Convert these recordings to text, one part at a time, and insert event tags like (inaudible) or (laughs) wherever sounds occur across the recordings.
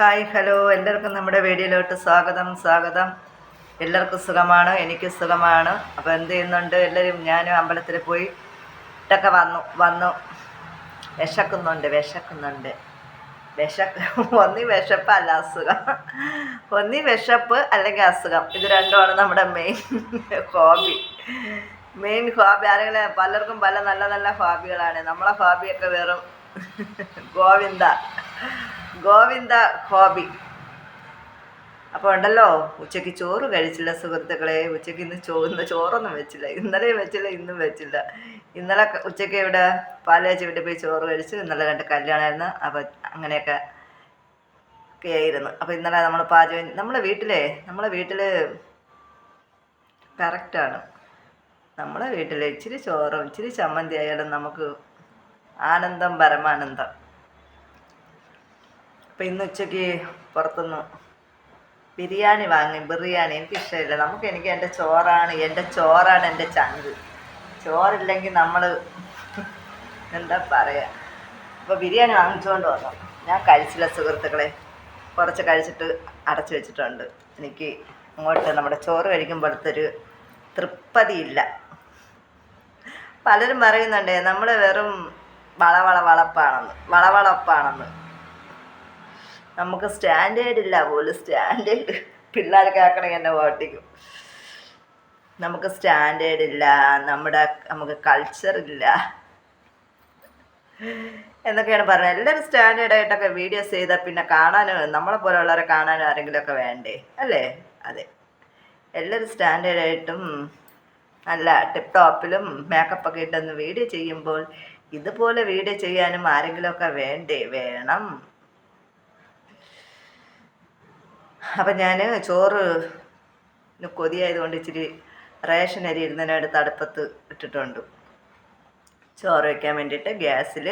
Hi hello. എല്ലാവർക്കും നമ്മുടെ വീഡിയോയിലോട്ട് സ്വാഗതം സ്വാഗതം. എല്ലാവർക്കും സുഖമാണ് എനിക്ക് സുഖമാണ്. അപ്പോൾ എന്ത് ചെയ്യുന്നുണ്ട്? എല്ലാവരും ഞാനും അമ്പലത്തിൽ പോയി ഇട്ടൊക്കെ വന്നു വന്നു. വിശക്കുന്നുണ്ട് വിശക്കുന്നുണ്ട്. വിശക്ക് ഒന്നി വിശപ്പ് അല്ല അസുഖം. ഒന്നി വിശപ്പ് അല്ലെങ്കിൽ അസുഖം. ഇത് രണ്ടുമാണ് നമ്മുടെ മെയിൻ ഹോബി മെയിൻ ഹോബി ആരെങ്കിലും പലർക്കും പല നല്ല നല്ല ഹോബികളാണ് നമ്മളെ ഹോബിയൊക്കെ വെറും ഗോവിന്ദ. ഗോവിന്ദ ഹോബി. അപ്പോൾ ഉണ്ടല്ലോ ഉച്ചയ്ക്ക് ചോറ് കഴിച്ചില്ല സുഹൃത്തുക്കളെ. ഉച്ചയ്ക്ക് ഇന്ന് ചോ ഇന്ന് ചോറൊന്നും വെച്ചില്ല. ഇന്നലെയും വെച്ചില്ല ഇന്നും വെച്ചില്ല. ഇന്നലെ ഉച്ചയ്ക്ക് ഇവിടെ പാലേച്ച് വീട്ടിൽ പോയി ചോറ് കഴിച്ചു. ഇന്നലെ രണ്ട് കല്യാണമായിരുന്നു അപ്പോൾ അങ്ങനെയൊക്കെ ഒക്കെ ആയിരുന്നു. അപ്പോൾ ഇന്നലെ നമ്മൾ പാചകം നമ്മളെ വീട്ടിലെ നമ്മളെ വീട്ടിൽ കറക്റ്റാണ് നമ്മളെ വീട്ടിൽ ഇച്ചിരി ചോറും ഇച്ചിരി ചമ്മന്തി ആയാലും നമുക്ക് ആനന്ദം പരമാനന്ദം. അപ്പം ഇന്ന് ഉച്ചയ്ക്ക് പുറത്തുനിന്ന് ബിരിയാണി വാങ്ങി ബിരിയാണി. എനിക്ക് ഇഷ്ടമില്ല. നമുക്ക് എനിക്ക് എന്റെ ചോറാണ് എന്റെ ചോറാണ് എന്റെ ചങ്ക്. ചോറില്ലെങ്കിൽ നമ്മൾ എന്താ പറയുക അപ്പോൾ ബിരിയാണി വാങ്ങിച്ചുകൊണ്ട് വന്നു. ഞാൻ കഴിച്ചില്ല സുഹൃത്തുക്കളെ. കുറച്ച് കഴിച്ചിട്ട് അടച്ചു വെച്ചിട്ടുണ്ട്. എനിക്ക് അങ്ങോട്ട് നമ്മുടെ ചോറ് കഴിക്കുമ്പോഴത്തൊരു തൃപ്തിയില്ല. പലരും പറയുന്നുണ്ട് നമ്മൾ വെറും വളവള വളപ്പാണെന്ന് വളവളപ്പാണെന്ന് നമുക്ക് സ്റ്റാൻഡേർഡ് ഇല്ല പോലും സ്റ്റാൻഡേർഡ്. പിള്ളേരൊക്കെ കേൾക്കണമെങ്കിൽ എന്നെ ഓട്ടിക്കും നമുക്ക് സ്റ്റാൻഡേർഡ് ഇല്ല നമ്മുടെ നമുക്ക് കൾച്ചർ ഇല്ല. എന്നൊക്കെയാണ് പറഞ്ഞത്. എല്ലാവരും സ്റ്റാൻഡേർഡ് ആയിട്ടൊക്കെ വീഡിയോസ് ചെയ്താൽ പിന്നെ കാണാനും നമ്മളെ പോലെയുള്ളവരെ കാണാനും ആരെങ്കിലുമൊക്കെ വേണ്ടേ? അല്ലേ? അതെ. എല്ലാവരും സ്റ്റാൻഡേർഡ് ആയിട്ടും നല്ല ടിപ് ടോപ്പിലും മേക്കപ്പ് ഒക്കെ ഇട്ടൊന്ന് വീഡിയോ ചെയ്യുമ്പോൾ ഇതുപോലെ വീഡിയോ ചെയ്യാനും ആരെങ്കിലുമൊക്കെ വേണ്ടേ? വേണം. അപ്പം ഞാൻ ചോറ് കൊതിയായതുകൊണ്ട് ഇച്ചിരി റേഷൻ അരി ഇരുന്നതിനടുത്ത് അടുപ്പത്ത് ഇട്ടിട്ടുണ്ട്. ചോറ് വയ്ക്കാൻ വേണ്ടിയിട്ട് ഗ്യാസിൽ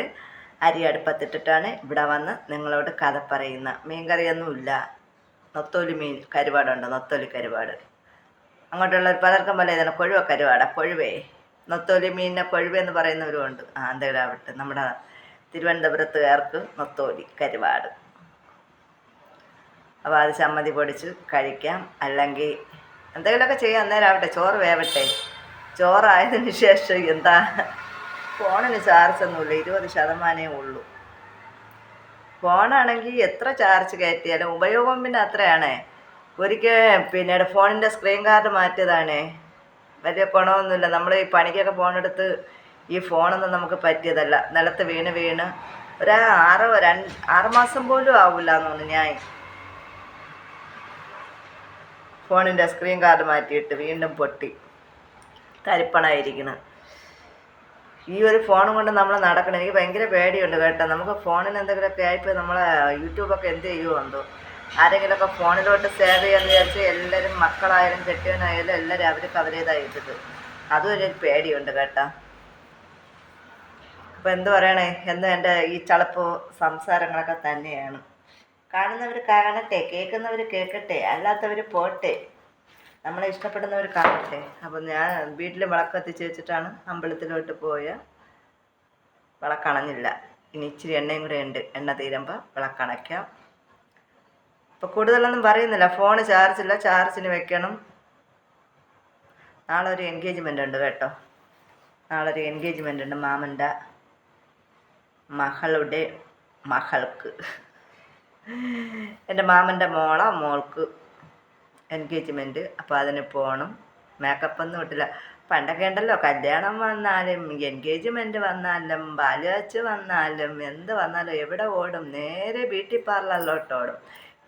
അരി അടുപ്പത്തിട്ടിട്ടാണ് ഇവിടെ വന്ന് നിങ്ങളോട് കഥ പറയുന്ന മീൻ കറിയൊന്നുമില്ല നൊത്തോലി മീൻ കരുവാടുണ്ട് നൊത്തോലി കരുവാട്. അങ്ങോട്ടുള്ള പലർക്കും പല ഇതാണ് കൊഴുവ കരുവാട കൊഴുവേ. നൊത്തോലി മീനിനെ കൊഴുവെന്ന് പറയുന്നവരുമുണ്ട് ആ എന്തെങ്കിലും ആവട്ടെ നമ്മുടെ തിരുവനന്തപുരത്തുകാർക്ക് നൊത്തോലി കരുവാട്. അപ്പോൾ അത് ചമ്മന്തി പൊടിച്ച് കഴിക്കാം. അല്ലെങ്കിൽ എന്തെങ്കിലുമൊക്കെ ചെയ്യാം. അന്നേരം ആവട്ടെ ചോറ് വേവട്ടെ. ചോറായതിന് ശേഷം എന്താ? ഫോണിന് ചാർജ് ഒന്നുമില്ല. ഇരുപത് ശതമാനമേ ഉള്ളൂ. ഫോണാണെങ്കിൽ എത്ര ചാർജ് കയറ്റിയാലും ഉപയോഗം പിന്നെ അത്രയാണ്. ഒരിക്കൽ പിന്നീട് ഫോണിന്റെ സ്ക്രീൻ കാർഡ് മാറ്റിയതാണ്. വലിയ ഗുണമൊന്നുമില്ല നമ്മൾ ഈ പണിക്കൊക്കെ ഫോണെടുത്ത് ഈ ഫോണൊന്നും നമുക്ക് പറ്റിയതല്ല. നിലത്ത് വീണ് വീണ് ഒരു ആറ് രണ്ട് ആറ് മാസം പോലും ആവില്ല എന്ന് ഞാൻ. ഫോണിന്റെ സ്ക്രീൻ കാർഡ് മാറ്റിയിട്ട് വീണ്ടും പൊട്ടി. തരിപ്പണായിരിക്കണം. ഈ ഒരു ഫോണും കൊണ്ട് നമ്മൾ നടക്കണം എനിക്ക് ഭയങ്കര പേടിയുണ്ട് കേട്ടോ. നമുക്ക് ഫോണിന് എന്തെങ്കിലുമൊക്കെ ആയിപ്പോൾ നമ്മളെ യൂട്യൂബൊക്കെ എന്ത് ചെയ്യുമോ എന്തോ. ആരെങ്കിലുമൊക്കെ ഫോണിലോട്ട് സേവ് ചെയ്യാന്ന് വിചാരിച്ച് എല്ലാവരും മക്കളായാലും കെട്ടിയവനായാലും എല്ലാവരും അവർക്ക് അവരേതായിട്ടത് അതും ഒരു പേടിയുണ്ട് കേട്ടോ. അപ്പോൾ എന്ത് പറയണേ? എന്നും എന്റെ ഈ ചളപ്പ് സംസാരങ്ങളൊക്കെ തന്നെയാണ്. കാണുന്നവർ കാണട്ടെ കേൾക്കുന്നവർ കേൾക്കട്ടെ അല്ലാത്തവർ പോട്ടെ. നമ്മളെ ഇഷ്ടപ്പെടുന്നവർ കാണട്ടെ. അപ്പം ഞാൻ വീട്ടിൽ വിളക്ക് കത്തിച്ച് വെച്ചിട്ടാണ് അമ്പലത്തിലോട്ട് പോയ വിളക്കണഞ്ഞില്ല. ഇനി ഇച്ചിരി എണ്ണയും കൂടെ ഉണ്ട്. എണ്ണ തീരുമ്പോൾ വിളക്കണയ്ക്കാം. അപ്പോൾ കൂടുതലൊന്നും പറയുന്നില്ല. ഫോൺ ചാർജില്ല ചാർജിന് വെക്കണം. നാളെ ഒരു എൻഗേജ്മെന്റ് ഉണ്ട് കേട്ടോ. നാളെ ഒരു എൻഗേജ്മെന്റ് ഉണ്ട് മാമന്റെ മകളുടെ മകൾക്ക്. എന്റെ മാമന്റെ മോള മോൾക്ക് എൻഗേജ്മെന്റ്. അപ്പോൾ അതിന് പോകണം. മേക്കപ്പ് ഒന്നും ഇട്ടില്ല. പണ്ടൊക്കെ ഉണ്ടല്ലോ കല്യാണം വന്നാലും എൻഗേജ്മെന്റ് വന്നാലും ബാലുവച്ച് വന്നാലും എന്ത് വന്നാലും എവിടെ ഓടും? നേരെ ബ്യൂട്ടി പാർലറിലോട്ട് ഓടും.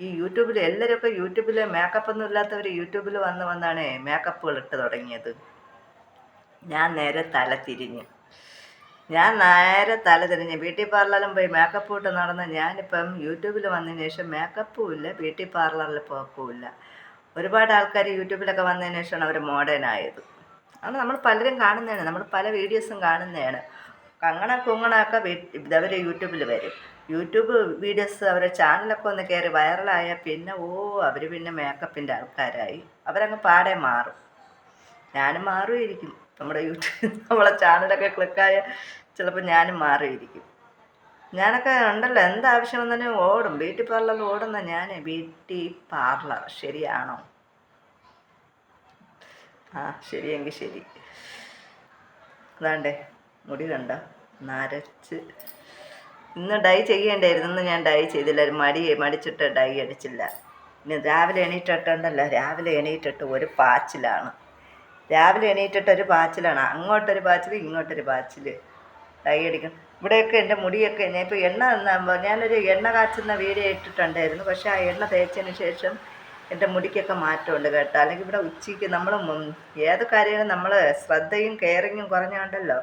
ഈ യൂട്യൂബിൽ എല്ലാവരൊക്കെ യൂട്യൂബിൽ മേക്കപ്പ് ഒന്നും ഇല്ലാത്തവർ യൂട്യൂബിൽ വന്ന് വന്നാണ് മേക്കപ്പുകൾ ഇട്ട് തുടങ്ങിയത്. ഞാൻ നേരെ തല തിരിഞ്ഞ്. ഞാൻ നേരെ തല തിരിഞ്ഞ് ബ്യൂട്ടി പാർലറിലും പോയി മേക്കപ്പ് ഇട്ട് നടന്ന് ഞാനിപ്പം യൂട്യൂബിൽ വന്നതിന് ശേഷം മേക്കപ്പും ഇല്ല ബ്യൂട്ടി പാർലറിൽ പോക്കുമില്ല ഒരുപാട് ആൾക്കാർ യൂട്യൂബിലൊക്കെ വന്നതിന് ശേഷമാണ് അവർ ആയത്. അത് നമ്മൾ പലരും കാണുന്നതാണ് നമ്മൾ പല വീഡിയോസും കാണുന്നതാണ്. കങ്ങണ കുങ്ങണൊക്കെ അവർ യൂട്യൂബിൽ വരും. യൂട്യൂബ് വീഡിയോസ് അവരുടെ ചാനലൊക്കെ ഒന്ന് കയറി വൈറലായാൽ പിന്നെ ഓ അവർ പിന്നെ മേക്കപ്പിന്റെ ആൾക്കാരായി. അവരങ്ങ് പാടെ മാറും. ഞാനും മാറുമായിരിക്കും. നമ്മുടെ യൂട്യൂബ് (laughs) നമ്മളെ ചാനലൊക്കെ ക്ലിക്കായ ചിലപ്പോൾ ഞാനും മാറിയിരിക്കും. ഞാനൊക്കെ ഉണ്ടല്ലോ എന്താവശ്യം വന്നാലും ഓടും. ബ്യൂട്ടി പാർലറിൽ ഓടുന്ന ഞാൻ ബ്യൂട്ടി പാർലർ. ശരിയാണോ? ആ ശരിയെങ്കിൽ ശരി. അതാണ്ടേ മുടി കണ്ട? നരച്ച്. ഇന്ന് ഡൈ ചെയ്യേണ്ടായിരുന്നു. ഇന്ന് ഞാൻ ഡൈ ചെയ്തില്ല. മടി മടിച്ചിട്ട് ഡൈ അടിച്ചില്ല. ഇനി രാവിലെ എണീറ്റിട്ടുണ്ടല്ലോ. രാവിലെ എണീറ്റിട്ട് ഒരു പാച്ചിലാണ്. രാവിലെ എണീറ്റിട്ട് ഒരു പാച്ചിലാണ്. അങ്ങോട്ടൊരു പാച്ചിൽ ഇങ്ങോട്ടൊരു പാച്ചിൽ ഡൈ അടിക്കും. ഇവിടെയൊക്കെ എന്റെ മുടിയൊക്കെ ഞാൻ ഇപ്പോൾ എണ്ണ ഞാനൊരു എണ്ണ കാച്ചുന്ന വീഡിയോ ഇട്ടിട്ടുണ്ടായിരുന്നു. പക്ഷേ ആ എണ്ണ തേച്ചതിന് ശേഷം എന്റെ മുടിക്കൊക്കെ മാറ്റമുണ്ട് കേട്ടോ. അല്ലെങ്കിൽ ഇവിടെ ഉച്ചയ്ക്ക് നമ്മൾ ഏത് കാര്യങ്ങളും നമ്മൾ ശ്രദ്ധയും കെയറിങ്ങും കുറഞ്ഞുണ്ടല്ലോ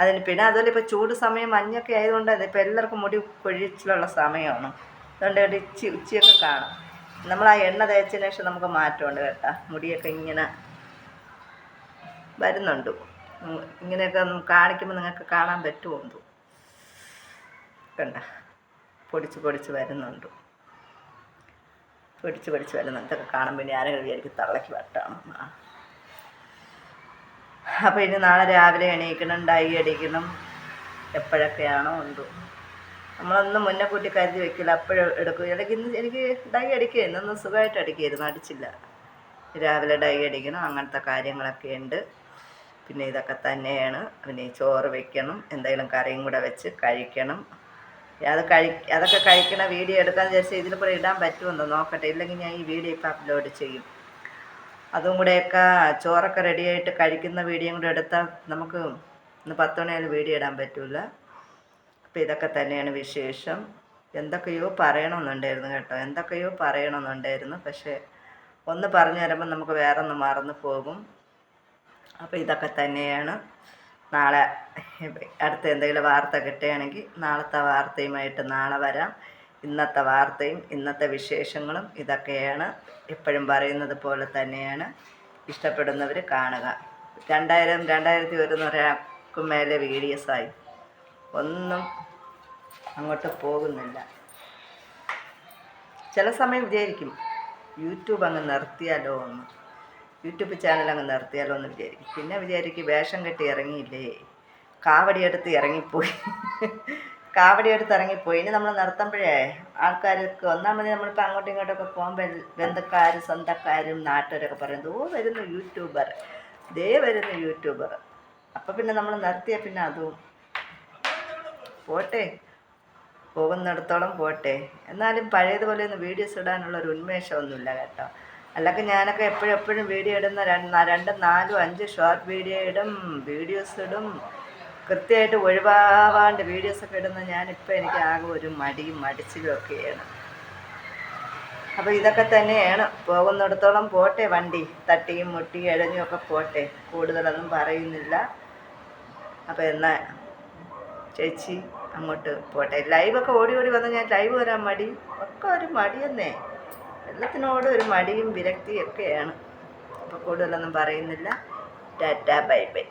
അതിന് പിന്നെ അതുപോലെ ഇപ്പോൾ ചൂട് സമയം മഞ്ഞൊക്കെ ആയതുകൊണ്ട് ഇപ്പോൾ എല്ലാവർക്കും മുടി കൊഴിച്ചിലുള്ള സമയമാണ്. അതുകൊണ്ട് ഇവിടെ ഉച്ച ഉച്ചയൊക്കെ കാണും. നമ്മൾ ആ എണ്ണ തേച്ചതിന് ശേഷം നമുക്ക് മാറ്റമുണ്ട് കേട്ടോ. മുടിയൊക്കെ ഇങ്ങനെ വരുന്നുണ്ട്. ഇങ്ങനെയൊക്കെ ഒന്ന് കാണിക്കുമ്പോൾ നിങ്ങൾക്ക് കാണാൻ പറ്റുമെന്തോ കണ്ട? പൊടിച്ച് പൊടിച്ച് വരുന്നുണ്ട്. പൊടിച്ച് പൊടിച്ച് വരുന്നുണ്ട്. ഇതൊക്കെ കാണുമ്പോൾ ഇനി ആരെങ്കിലും വിചാരിക്കും തള്ളയ്ക്ക് വട്ടാണ് അപ്പോൾ ഇനി നാളെ രാവിലെ എണീക്കണം ഡൈ അടിക്കണം. എപ്പോഴൊക്കെയാണോ ഉണ്ടോ നമ്മളൊന്നും മുന്നേ കൂട്ടി കരുതി വെക്കില്ല. അപ്പോഴും എടുക്കും. ഇടയ്ക്ക് ഇന്ന് എനിക്ക് ഡൈ അടിക്കുകയായിരുന്നു ഇന്നൊന്നും സുഖമായിട്ട് അടിക്കുകയായിരുന്നു അടിച്ചില്ല. രാവിലെ ഡൈ അടിക്കണം. അങ്ങനത്തെ കാര്യങ്ങളൊക്കെ ഉണ്ട്. പിന്നെ ഇതൊക്കെ തന്നെയാണ്. പിന്നെ ചോറ് വെക്കണം എന്തെങ്കിലും കറിയും കൂടെ വെച്ച് കഴിക്കണം. അത് കഴി അതൊക്കെ കഴിക്കണ വീഡിയോ എടുക്കാൻ വിചാരിച്ചാൽ ഇതിൽ കൂടെ ഇടാൻ പറ്റുമെന്നോ നോക്കട്ടെ. ഇല്ലെങ്കിൽ ഞാൻ ഈ വീഡിയോ ഇപ്പോൾ അപ്ലോഡ് ചെയ്യും. അതും കൂടെയൊക്കെ ചോറൊക്കെ റെഡിയായിട്ട് കഴിക്കുന്ന വീഡിയോ കൂടെ എടുത്താൽ നമുക്ക് ഇന്ന് പത്ത് മണിയായാലും വീഡിയോ ഇടാൻ പറ്റില്ല അപ്പോൾ ഇതൊക്കെ തന്നെയാണ് വിശേഷം. എന്തൊക്കെയോ പറയണമെന്നുണ്ടായിരുന്നു കേട്ടോ. എന്തൊക്കെയോ പറയണമെന്നുണ്ടായിരുന്നു. പക്ഷേ ഒന്ന് പറഞ്ഞു തരുമ്പോൾ നമുക്ക് വേറെ ഒന്ന് മറന്നു പോകും. അപ്പോൾ ഇതൊക്കെ തന്നെയാണ്. നാളെ അടുത്ത എന്തെങ്കിലും വാർത്ത കിട്ടുകയാണെങ്കിൽ നാളത്തെ വാർത്തയുമായിട്ട് നാളെ വരാം. ഇന്നത്തെ വാർത്തയും ഇന്നത്തെ വിശേഷങ്ങളും ഇതൊക്കെയാണ് എപ്പോഴും പറയുന്നത് പോലെ തന്നെയാണ്. ഇഷ്ടപ്പെടുന്നവർ കാണുക. രണ്ടായിരം രണ്ടായിരത്തി ഒരുന്നൂറക്കും മേലെ വീഡിയോസായി ഒന്നും അങ്ങോട്ട് പോകുന്നില്ല. ചില സമയം വിചാരിക്കും യൂട്യൂബ് അങ്ങ് നിർത്തിയാലോ എന്ന്. യൂട്യൂബ് ചാനൽ അങ്ങ് നിർത്തിയാലോ എന്ന് വിചാരിക്കും. പിന്നെ വിചാരിക്കും വേഷം കെട്ടി ഇറങ്ങിയില്ലേ? കാവടിയെടുത്ത് ഇറങ്ങിപ്പോയി. കാവടിയെടുത്ത് ഇറങ്ങിപ്പോയി. ഇനി നമ്മൾ നിർത്തുമ്പോഴേ ആൾക്കാർക്ക് ഒന്നാമത് നമ്മളിപ്പോൾ അങ്ങോട്ടും ഇങ്ങോട്ടൊക്കെ പോകുമ്പോൾ ബന്ധുക്കാരും സ്വന്തക്കാരും നാട്ടുകാരൊക്കെ പറയുന്നത് ഓ വരുന്നു യൂട്യൂബർ. ദേ വരുന്നു യൂട്യൂബർ. അപ്പം പിന്നെ നമ്മൾ നിർത്തിയാൽ പിന്നെ അതും. പോട്ടെ. പോകുന്നിടത്തോളം പോട്ടെ. എന്നാലും പഴയതുപോലെ ഒന്ന് വീഡിയോസ് ഇടാനുള്ള ഒരു ഉന്മേഷമൊന്നുമില്ല കേട്ടോ. അല്ലെങ്കിൽ ഞാനൊക്കെ എപ്പോഴും വീഡിയോ ഇടുന്ന രണ്ട് രണ്ട് നാലും അഞ്ച് ഷോർട്ട് വീഡിയോ ഇടും വീഡിയോസ് ഇടും. കൃത്യമായിട്ട് ഒഴിവാവാണ്ട് വീഡിയോസൊക്കെ ഇടുന്ന ഞാനിപ്പോൾ എനിക്ക് ആകെ ഒരു മടിയും മടിച്ചിലും ഒക്കെയാണ്. അപ്പോൾ ഇതൊക്കെ തന്നെയാണ്. പോകുന്നിടത്തോളം പോട്ടെ വണ്ടി. തട്ടിയും മുട്ടിയും ഇഴഞ്ഞും ഒക്കെ പോട്ടെ. കൂടുതലൊന്നും പറയുന്നില്ല. അപ്പോൾ എന്നാൽ ചേച്ചി അങ്ങോട്ട് പോട്ടെ. ലൈവൊക്കെ ഓടി ഓടി വന്ന് ഞാൻ ലൈവ് വരാൻ മടി. ഒക്കെ ഒരു മടിയെന്നേ എല്ലാത്തിനോടും ഒരു മടിയും വിരക്തിയൊക്കെയാണ് അപ്പോൾ കൂടുതലൊന്നും പറയുന്നില്ല. Tata bye bye.